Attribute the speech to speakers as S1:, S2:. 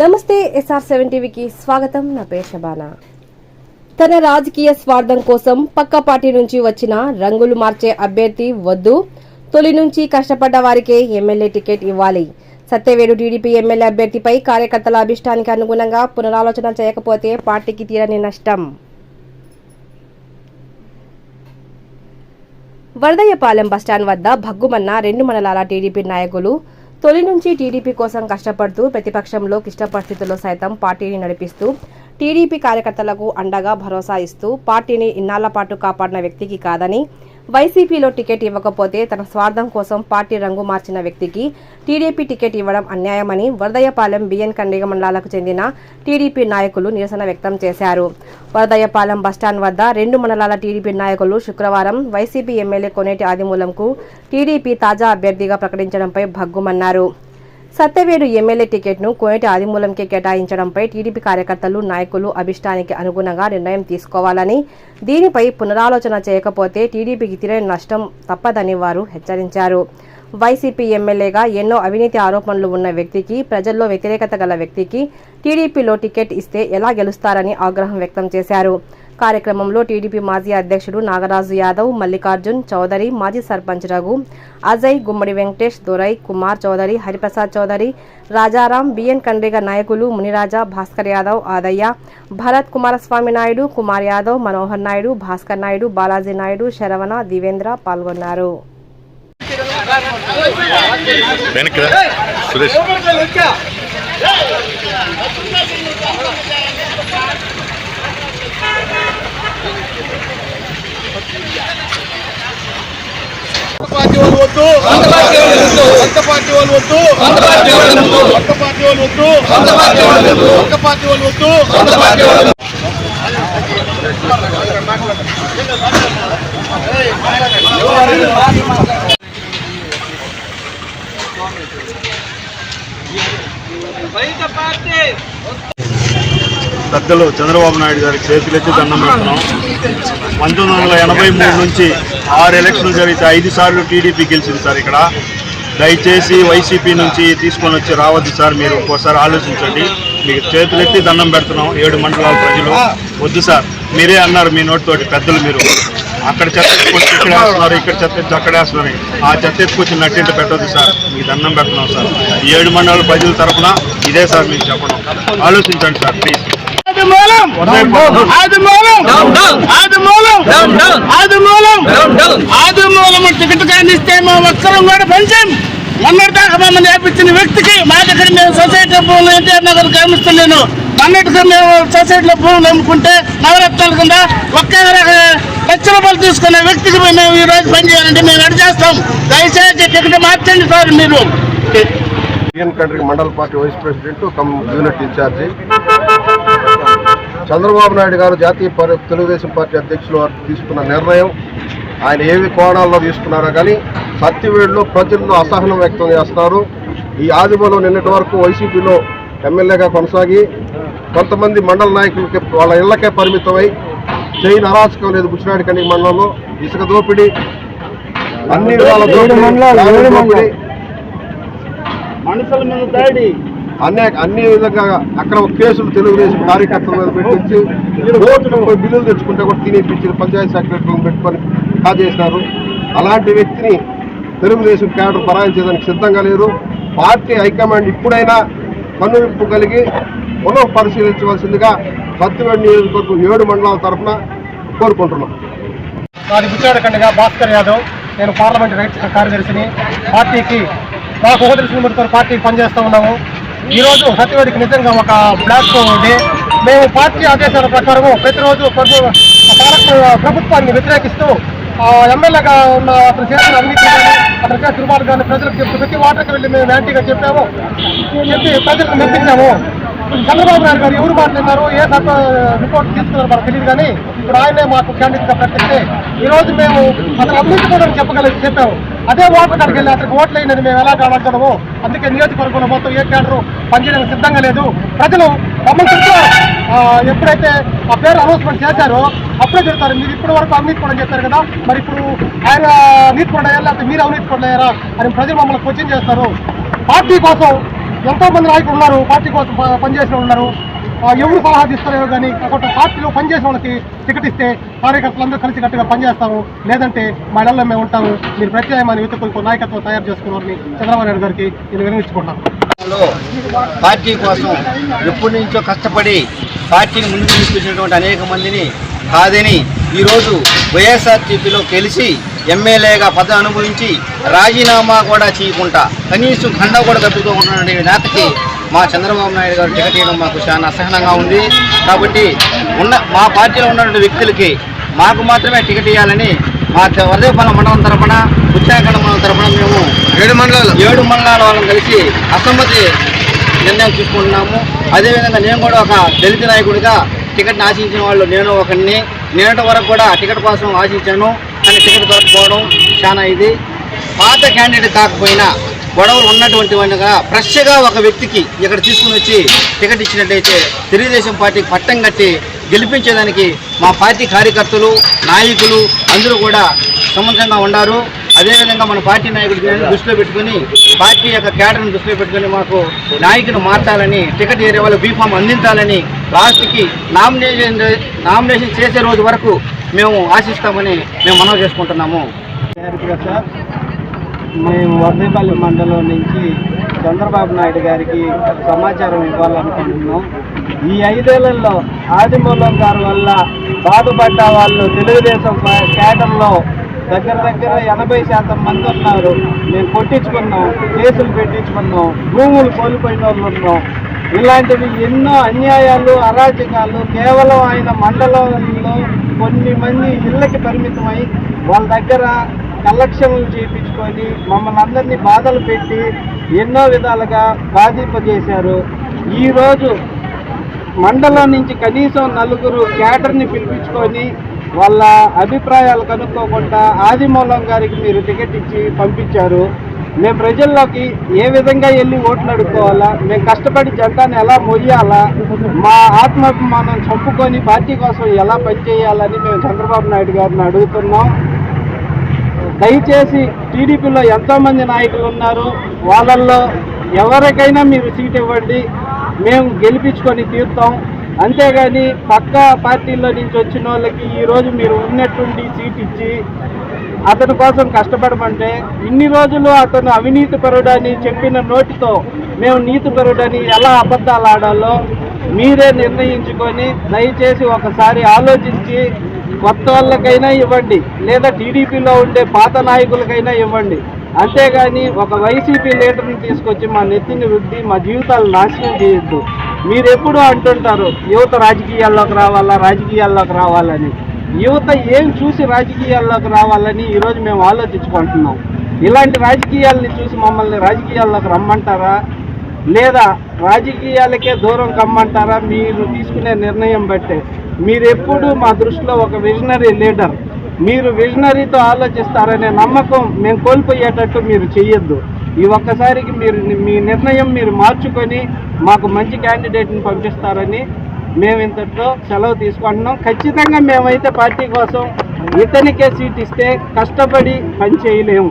S1: నమస్తే SR seven టీవీకి స్వాగతం. నా పేరు షబానా తన రాజకీయ స్వార్థం కోసం పక్క పార్టీ నుంచి వచ్చిన రంగులు మార్చే అభ్యర్థి వద్దు. తొలి నుంచి కష్టపడ్డ వారికే ఎమ్మెల్యే టికెట్ ఇవ్వాలి. సత్యవేడు టీడీపీ ఎమ్మెల్యే అభ్యర్థిపై కార్యకర్తల అభిష్టానికి అనుగుణంగా పునరాలోచన చేయకపోతే పార్టీకి తీరని నష్టం. వరదయ్యపాలెం బస్టాండ్ వద్ద భగ్గుమన్న రెండు మండలాల టీడీపీ నాయకులు తొలి నుంచి టీడీపీ కోసం కష్టపడుతూ ప్రతిపక్షంలో క్లిష్ట పరిస్థితుల్లో సైతం పార్టీని నడిపిస్తూ టీడీపీ కార్యకర్తలకు అండగా భరోసా ఇస్తూ పార్టీని ఇన్నాళ్ళ పాటు కాపాడిన వ్యక్తికి కాదని వైసీపీలో టికెట్ ఇవ్వకపోతే తన స్వార్థం కోసం పార్టీ రంగు మార్చిన వ్యక్తికి టీడీపీ టికెట్ ఇవ్వడం అన్యాయమని వరదయ్యపాలెం బిఎన్ కండిగ మండలాలకు చెందిన టీడీపీ నాయకులు నిరసన వ్యక్తం చేశారు. వరదయ్యపాలెం బస్టాండ్ వద్ద రెండు మండలాల టీడీపీ నాయకులు శుక్రవారం వైసీపీ ఎమ్మెల్యే కొనేటి ఆదిమూలంకు టీడీపీ తాజా అభ్యర్థిగా ప్రకటించడంపై భగ్గుమన్నారు. సత్యవేడు ఎమ్మెల్యే టికెట్ను కోనేటి ఆదిమూలంకి కేటాయించడంపై టీడీపీ కార్యకర్తలు నాయకులు అభిష్టానికి అనుగుణంగా నిర్ణయం తీసుకోవాలని దీనిపై పునరాలోచన చేయకపోతే టీడీపీకి తీరని నష్టం తప్పదని వారు హెచ్చరించారు. వైసీపీ ఎమ్మెల్యేగా ఎన్నో అవినీతి ఆరోపణలు ఉన్న వ్యక్తికి ప్రజల్లో వ్యతిరేకత గల వ్యక్తికి టీడీపీలో టికెట్ ఇస్తే ఎలా గెలుస్తారని ఆగ్రహం వ్యక్తం చేశారు. కార్యక్రమంలో టీడీపీ మాజీ అధ్యక్షుడు నాగరాజు యాదవ్ మల్లికార్జున్ చౌదరి మాజీ సర్పంచ్ రఘు అజయ్ గుమ్మడి వెంకటేష్ దొరై కుమార్ చౌదరి హరిప్రసాద్ చౌదరి రాజారాం బిఎన్ కండ్రిగ నాయకులు మునిరాజా భాస్కర్ యాదవ్ ఆదయ్య భరత్ కుమారస్వామి నాయుడు కుమార్ యాదవ్ మనోహర్ నాయుడు భాస్కర్ నాయుడు బాలాజీ నాయుడు శరవణ దివేంద్ర పాల్గొన్నారు.
S2: సురేష్.
S3: పార్టీ వాళ్ళు వద్దు సొంత పార్టీ వాళ్ళు వద్దు సొంత పార్టీ వాళ్ళు వద్దు పార్టీ వాళ్ళు వద్దు పార్టీ వాళ్ళు వద్దు పార్టీ వాళ్ళు వద్దు పార్టీ వాళ్ళు పార్టీ.
S4: పెద్దలు చంద్రబాబు నాయుడు గారికి చేతులెత్తి దండం పెడుతున్నాం. పంతొమ్మిది వందల ఎనభై మూడు నుంచి ఆరు ఎలక్షన్లు జరిగితే ఐదు సార్లు టీడీపీ గెలిచింది సార్ ఇక్కడ. దయచేసి వైసీపీ నుంచి తీసుకొని వచ్చి రావద్దు సార్ మీరు ఒక్కోసారి ఆలోచించండి. మీకు చేతులెత్తి దండం పెడుతున్నాం ఏడు మండలాల ప్రజలు. వద్దు సార్. మీరే అన్నారు మీ నోటితోటి పెద్దలు మీరు. అక్కడ చెత్త ఎత్తుకొచ్చి ఇక్కడ వేస్తున్నారు ఇక్కడ చెత్త ఎత్తి అక్కడ వేస్తున్నారు. ఆ చెత్త ఎత్తుకొచ్చి నట్టింట పెట్టొద్దు సార్. మీకు దండం పెడుతున్నాం సార్. ఈ ఏడు మండలాల ప్రజల తరఫున ఇదే సార్ మీకు చెప్పడం. ఆలోచించండి సార్ ప్లీజ్.
S3: ఆది మూలం. ఆది మూలం. ఆది మూలం. ఆది మూలం. ఆది మూలం టికెట్ కానిస్తే మా ఒక్కరం కూడా పెంచాం. మొన్నటి దాకా మమ్మల్ని నేర్పించిన వ్యక్తికి మా దగ్గర మేము సొసైటీ భూములు ఎన్టీఆర్ నగర్ గ్రామిస్తున్నాను మొన్నటిగా మేము సొసైటీలో భూములు అమ్ముకుంటే నవరత్నాల కింద ఒక్క లక్ష రూపాయలు తీసుకునే వ్యక్తికి మేము ఈ రోజు పని చేయాలంటే మేము ఎడ చేస్తాం? దయచేసి టికెట్ మార్చండి సార్ మీరు.
S5: ఇండియన్ కంట్రీ మండల party vice president cum unit incharge. Chandrababu Naidu garu జాతీయ పరి- తెలుగుదేశం పార్టీ అధ్యక్షులు తీసుకున్న నిర్ణయం. ఆయన ఏవి కోణాల్లో తీసుకున్నారో కానీ సత్యవేడులో ప్రజల్లో అసహనం వ్యక్తం చేస్తున్నారు. ఈ ఆదివారం నిన్నటి వరకు వైసీపీలో ఎమ్మెల్యేగా కొనసాగి కొంతమంది మండల నాయకులకి వాళ్ళ ఇళ్ళకే పరిమితమై చేయని అరాచకం లేదు బుచ్చినాడు కండి మండలంలో. ఇసుక దోపిడీ అన్ని విధాల దోపిడీ, అనేక అన్ని విధంగా అక్కడ కేసులు తెలుగుదేశం కార్యకర్తల మీద పెట్టించి ఓట్లు బిల్లులు తెచ్చుకుంటే కూడా తినిపించిన పంచాయతీ సెక్రటరీలను పెట్టుకొని కాజేసినారు అలాంటి వ్యక్తిని తెలుగుదేశం క్యాడర్ పరాయించేదానికి సిద్ధంగా లేరు. పార్టీ హైకమాండ్ ఇప్పుడైనా కన్నువిప్పు కలిగి పునః పరిశీలించవలసిందిగా సత్యవేడి నియోజకవర్గం ఏడు మండలాల తరఫున కోరుకుంటున్నాం.
S6: నాది గుచ్చాడకండిగా భాస్కర్ యాదవ్. నేను పార్లమెంట్ రైట్స్ కార్యదర్శిని. పార్టీకి నాకు తెలిసిన పార్టీకి పనిచేస్తూ ఉన్నాము. ఈరోజు సత్యవేడికి నిజంగా ఒక ప్లాట్ఫామ్ ఉంది. మేము పార్టీ ఆదేశాల ప్రకారం ప్రతిరోజు ప్రభుత్వాన్ని వ్యతిరేకిస్తూ ఎమ్మెల్యేగా ఉన్న అతను చేసిన అవినీతి కానీ అతను చేసిన దుర్మార్గాన్ని కానీ ప్రజలకు చెప్తూ ప్రతి వాటర్కి వెళ్ళి మేము యాంటీగా చెప్పాము. చెప్పి ప్రజలకు మెప్పించాము. చంద్రబాబు నాయుడు గారు ఎవరు మాట్లాడినారు ఏ తప్ప రిపోర్ట్ తీసుకున్నారు మనకు తెలియదు కానీ ఇప్పుడు ఆయనే మాకు క్యాండిడేట్గా ప్రకటిస్తే ఈ రోజు మేము అతను అభివృద్ధి కూడా చెప్పగలిగి చెప్పాము. అదే ఓట్లు కాడికి వెళ్ళి అతనికి ఓట్లు అయినది మేము ఎలా కావాలంటాము అందుకే నియోజకవర్గంలో మొత్తం ఏ క్యాడరు పనిచేయడానికి సిద్ధంగా లేదు. ప్రజలు మమ్మల్ని ఎప్పుడైతే ఆ పేరు అనౌన్స్మెంట్ చేశారో అప్పుడే చెప్తారు మీరు ఇప్పటి వరకు అవినీతి కూడా చెప్పారు కదా మరి ఇప్పుడు ఆయన నీతి పడ్డాయా లేకపోతే మీరు అవినీతి పడ్డారా అని ప్రజలు మమ్మల్ని క్వశ్చన్ చేస్తారు. పార్టీ కోసం ఎంతో మంది నాయకులు ఉన్నారు పార్టీ కోసం పనిచేసిన ఉన్నారు. ఆ, ఎవరు సలహా తీస్తారో కానీ ఒక పార్టీలో పనిచేసిన వాళ్ళకి టికెట్ ఇస్తే కార్యకర్తలందరూ కలిసి గట్టిగా పనిచేస్తాము. లేదంటే మా ఇళ్ళలో మేము ఉంటాము. మీరు ప్రత్యేకమైన యువతకు నాయకత్వం తయారు చేసుకున్నారని చంద్రబాబు నాయుడు గారికి నేను వినియోగించుకుంటాను
S7: పార్టీ కోసం ఎప్పటి నుంచో కష్టపడి పార్టీని ముందుకు తీసుకొచ్చినటువంటి అనేక మందిని కాదని ఈరోజు వైఎస్ఆర్టీపీలో గెలిచి ఎమ్మెల్యేగా పదవి అనుభవించి రాజీనామా కూడా చేయకుండా కనీసం ఖండ కూడా కట్టుకోకుండా నేతకి. మా చంద్రబాబు నాయుడు గారు టికెట్ ఇవ్వడం మాకు చాలా అసహనంగా ఉంది. కాబట్టి ఉన్న మా పార్టీలో ఉన్నటువంటి వ్యక్తులకి మాకు మాత్రమే టికెట్ ఇవ్వాలని మా వర్దేపల్లి మండలం తరపున ఉచ్చాకండ మండలం తరపున మేము ఏడు మండలాలు. ఏడు మండలాల వాళ్ళని కలిసి అసమ్మతి నిర్ణయం తీసుకుంటున్నాము. అదేవిధంగా నేను కూడా ఒక దళిత నాయకుడిగా టికెట్ని ఆశించిన వాళ్ళు నేను ఒకరిని నేనటి వరకు కూడా టికెట్ కోసం ఆశించాను. క్యాండిడేట్ టికెట్ దొరకపోవడం చాలా ఇది. పాత క్యాండిడేట్ కాకపోయినా గొడవలు ఉన్నటువంటి వాడిగా ఫ్రెష్గా ఒక వ్యక్తికి ఇక్కడ తీసుకుని వచ్చి టికెట్ ఇచ్చినట్టయితే తెలుగుదేశం పార్టీకి పట్టం కట్టి గెలిపించేదానికి మా పార్టీ కార్యకర్తలు నాయకులు అందరూ కూడా సముద్రంగా ఉన్నారు అదేవిధంగా మన పార్టీ నాయకుడిని దృష్టిలో పెట్టుకుని పార్టీ యొక్క కేటర్ని దృష్టిలో పెట్టుకుని మాకు నాయకుని మార్చాలని టికెట్ ఏరియా వాళ్ళు బీఫామ్ అందించాలని లాస్ట్కి నామినేషన్ నామినేషన్ చేసే రోజు వరకు మేము ఆశిస్తామని మేము మనవి చేసుకుంటున్నాము.
S8: సార్ మేము వర్దేపల్లి మండలం నుంచి చంద్రబాబు నాయుడు గారికి సమాచారం ఇవ్వాలనుకుంటున్నాం. ఈ ఐదేళ్ళలో ఆదిమూలం గారి వల్ల బాధపడ్డ వాళ్ళు తెలుగుదేశం పా- దగ్గర దగ్గర ఎనభై శాతం మంది ఉన్నారు. మేము కొట్టించుకున్నాం కేసులు పెట్టించుకున్నాం భూములు కోల్పోయిన వాళ్ళు ఉన్నాం. ఇలాంటివి ఎన్నో అన్యాయాలు అరాచకాలు కేవలం ఆయన మండలంలో కొన్ని మంది ఇళ్ళకి పరిమితమై వాళ్ళ దగ్గర కలెక్షన్లు చేయించుకొని మమ్మల్ని అందరినీ బాధలు పెట్టి ఎన్నో విధాలుగా బాధింపజేశారు ఈరోజు మండలం నుంచి కనీసం నలుగురు క్యాటర్ని పిలిపించుకొని వాళ్ళ అభిప్రాయాలు కనుక్కోకుండా ఆదిమూలం గారికి మీరు టికెట్ ఇచ్చి పంపించారు. మేము ప్రజల్లోకి ఏ విధంగా వెళ్ళి ఓట్లు అడుక్కోవాలా? మేము కష్టపడి జెండాని ఎలా మొయ్యాలా మా ఆత్మాభిమానం చంపుకొని పార్టీ కోసం ఎలా పనిచేయాలని మేము చంద్రబాబు నాయుడు గారిని అడుగుతున్నాం. దయచేసి టీడీపీలో ఎంతోమంది నాయకులు ఉన్నారు. వాళ్ళల్లో ఎవరికైనా మీరు సీట్ ఇవ్వండి. మేము గెలిపించుకొని తీరుతాం. అంతేగాని పక్క పార్టీలో నుంచి వచ్చిన వాళ్ళకి ఈరోజు మీరు ఉన్నటువంటి సీట్ ఇచ్చి అతని కోసం కష్టపడమంటే ఇన్ని రోజులు అతను అవినీతి పరుడని చెప్పిన నోటితో మేము నీతి పరుడని ఎలా అబద్ధాలు ఆడాలో మీరే నిర్ణయించుకొని దయచేసి ఒకసారి ఆలోచించి కొత్త వాళ్ళకైనా ఇవ్వండి. లేదా టీడీపీలో ఉండే పాత నాయకులకైనా ఇవ్వండి. అంతేగాని ఒక వైసీపీ లీడర్ని తీసుకొచ్చి మా నెత్తిని రుద్ది మా జీవితాలు నాశనం చేయొద్దు. మీరు ఎప్పుడు అంటుంటారు యువత రాజకీయాల్లోకి రావాలా రాజకీయాల్లోకి రావాలని. యువత ఏం చూసి రాజకీయాల్లోకి రావాలని ఈరోజు మేము ఆలోచించుకుంటున్నాం. ఇలాంటి రాజకీయాల్ని చూసి మమ్మల్ని రాజకీయాల్లోకి రమ్మంటారా? లేదా రాజకీయాలకే దూరం కమ్మంటారా? మీరు తీసుకునే నిర్ణయం బట్టే. మీరెప్పుడు మా దృష్టిలో ఒక విజనరీ లీడర్ మీరు విజనరీతో ఆలోచిస్తారనే నమ్మకం మేము కోల్పోయేటట్టు మీరు చెయ్యొద్దు. ఈ ఒక్కసారికి మీరు మీ నిర్ణయం మీరు మార్చుకొని మాకు మంచి క్యాండిడేట్ని పంపిస్తారని మేము ఇంతట్లో సెలవు తీసుకుంటున్నాం. ఖచ్చితంగా మేమైతే పార్టీ కోసం ఇతనికే సీట్ ఇస్తే కష్టపడి పని చేయలేము.